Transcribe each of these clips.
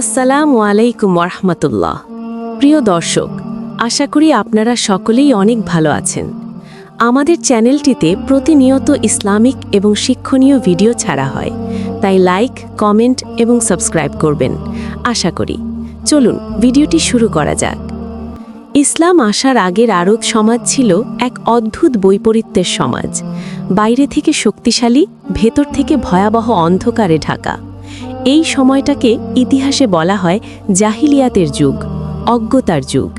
আসসালামু আলাইকুম রহমতুল্লাহ প্রিয় দর্শক, আশা করি আপনারা সকলেই অনেক ভালো আছেন। আমাদের চ্যানেলটিতে প্রতিনিয়ত ইসলামিক এবং শিক্ষণীয় ভিডিও ছাড়া হয়, তাই লাইক, কমেন্ট এবং সাবস্ক্রাইব করবেন। আশা করি, চলুন ভিডিওটি শুরু করা যাক। ইসলাম আসার আগের আরব সমাজ ছিল এক অদ্ভুত বৈপরীত্যের সমাজ। বাইরে থেকে শক্তিশালী, ভেতর থেকে ভয়াবহ অন্ধকারে ঢাকা। এই সময়টাকে ইতিহাসে বলা হয় জাহিলিয়াতের যুগ, অজ্ঞতার যুগ।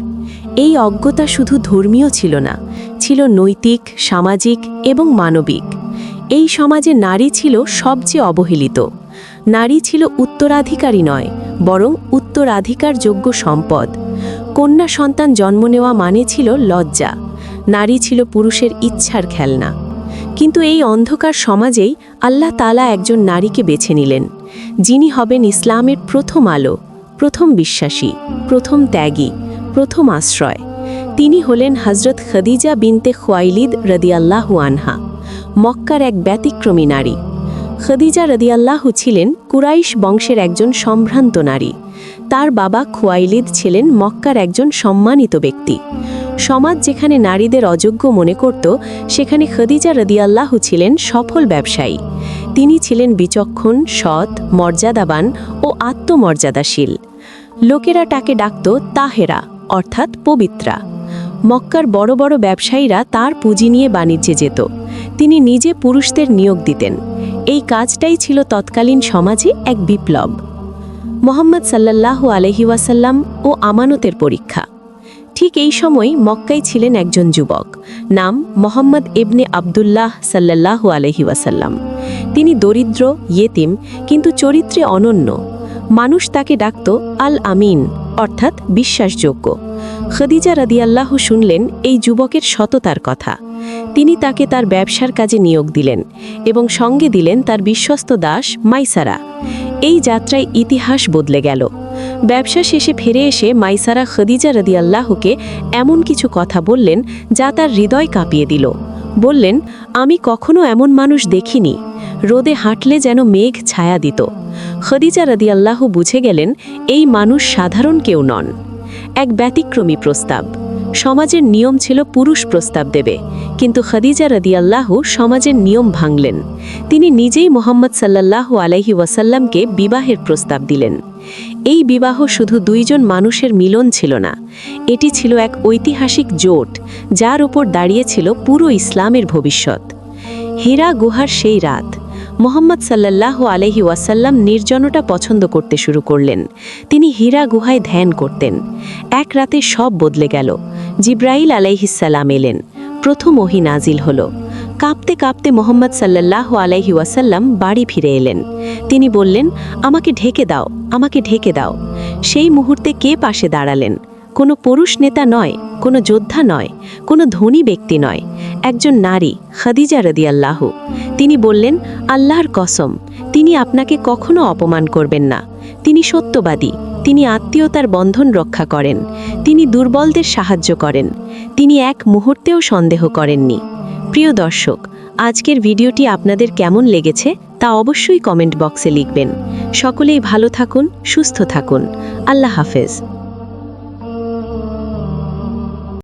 এই অজ্ঞতা শুধু ধর্মীয় ছিল না, ছিল নৈতিক, সামাজিক এবং মানবিক। এই সমাজে নারী ছিল সবচেয়ে অবহেলিত। নারী ছিল উত্তরাধিকারী নয়, বরং উত্তরাধিকারযোগ্য সম্পদ। কন্যা সন্তান জন্ম নেওয়া মানে ছিল লজ্জা। নারী ছিল পুরুষের ইচ্ছার খেলনা। কিন্তু এই অন্ধকার সমাজেই আল্লাহ তালা একজন নারীকে বেছে নিলেন। যিনি হবেন ইসলামের প্রথম আলো, প্রথম বিশ্বাসী, প্রথম ত্যাগী, প্রথম আশ্রয়। তিনি হলেন হজরত খদিজা বিনতে খোয়াইলিদ রদিয়াল্লাহু আনহা, মক্কার এক ব্যতিক্রমী নারী। খদিজা রদিয়াল্লাহু ছিলেন কুরাইশ বংশের একজন সম্ভ্রান্ত নারী। তার বাবা খোয়াইলিদ ছিলেন মক্কার একজন সম্মানিত ব্যক্তি। সমাজ যেখানে নারীদের অযোগ্য মনে করত, সেখানে খদিজা রদিয়াল্লাহু ছিলেন সফল ব্যবসায়ী। তিনি ছিলেন বিচক্ষণ, সৎ, মর্যাদাবান ও আত্মমর্যাদাশীল। লোকেরা তাকে ডাকত তাহেরা, অর্থাৎ পবিত্রা। মক্কার বড় বড় ব্যবসায়ীরা তার পুঁজি নিয়ে বাণিজ্যে যেত। তিনি নিজে পুরুষদের নিয়োগ দিতেন। এই কাজটাই ছিল তৎকালীন সমাজে এক বিপ্লব। মোহাম্মদ সাল্লাল্লাহু আলহি ওয়াসাল্লাম ও আমানতের পরীক্ষা। ঠিক এই সময় মক্কায় ছিলেন একজন যুবক, নাম মোহাম্মদ ইবনে আবদুল্লাহ সাল্লাল্লাহু আলহি ওয়াসাল্লাম। তিনি দরিদ্র, ইয়েতিম, কিন্তু চরিত্রে অনন্য। মানুষ তাকে ডাকত আল আমিন অর্থাৎ বিশ্বাসযোগ্য। খদিজা রাদিয়াল্লাহু শুনলেন এই যুবকের সততার কথা। তিনি তাকে তার ব্যবসার কাজে নিয়োগ দিলেন এবং সঙ্গে দিলেন তার বিশ্বস্ত দাস মাইসারা। এই যাত্রায় ইতিহাস বদলে গেল। ব্যবসা শেষে ফিরে এসে মাইসারা খদিজা রদিয়াল্লাহকে এমন কিছু কথা বললেন যা তার হৃদয় কাঁপিয়ে দিল। বললেন, আমি কখনো এমন মানুষ দেখিনি। রোদে হাঁটলে যেন মেঘ ছায়া দিত। খদিজা রদিয়াল্লাহু বুঝে গেলেন, এই মানুষ সাধারণ কেউ নন। এক ব্যতিক্রমী প্রস্তাব। সমাজের নিয়ম ছিল পুরুষ প্রস্তাব দেবে। কিন্তু খদিজা রদিয়াল্লাহু সমাজের নিয়ম ভাঙলেন। তিনি নিজেই মোহাম্মদ সাল্লাল্লাহু আলাইহি ওয়াসাল্লামকে বিবাহের প্রস্তাব দিলেন। এই বিবাহ শুধু দুইজন মানুষের মিলন ছিল না, এটি ছিল এক ঐতিহাসিক জোট, যার ওপর দাঁড়িয়েছিল পুরো ইসলামের ভবিষ্যৎ। হীরা গুহার সেই রাত, মোহাম্মদ সাল্লাল্লাহু আলহি ওয়াসাল্লাম নির্জনতা পছন্দ করতে শুরু করলেন। তিনি হীরা গুহায় ধ্যান করতেন। এক রাতে সব বদলে গেল। জিব্রাইল আলাইহিসাল্লাম এলেন। প্রথম ওহি নাজিল হল। কাঁপতে কাঁপতে মোহাম্মদ সাল্লাল্লাহু আলাইহি ওয়াসাল্লাম বাড়ি ফিরে এলেন। তিনি বললেন, আমাকে ঢেকে দাও, আমাকে ঢেকে দাও। সেই মুহূর্তে কে পাশে দাঁড়ালেন? কোনো পুরুষ নেতা নয়, কোনো যোদ্ধা নয়, কোনো ধনী ব্যক্তি নয়, একজন নারী, খাদিজা রদিয়াল্লাহ। তিনি বললেন, আল্লাহর কসম, তিনি আপনাকে কখনো অপমান করবেন না। তিনি সত্যবাদী, তিনি আত্মীয়তার বন্ধন রক্ষা করেন, তিনি দুর্বলদের সাহায্য করেন। তিনি এক মুহূর্তেও সন্দেহ করেননি। প্রিয় দর্শক, আজকের ভিডিওটি আপনাদের কেমন লেগেছে তা অবশ্যই কমেন্ট বক্সে লিখবেন। সকলেই ভালো থাকুন, সুস্থ থাকুন। আল্লাহ হাফেজ।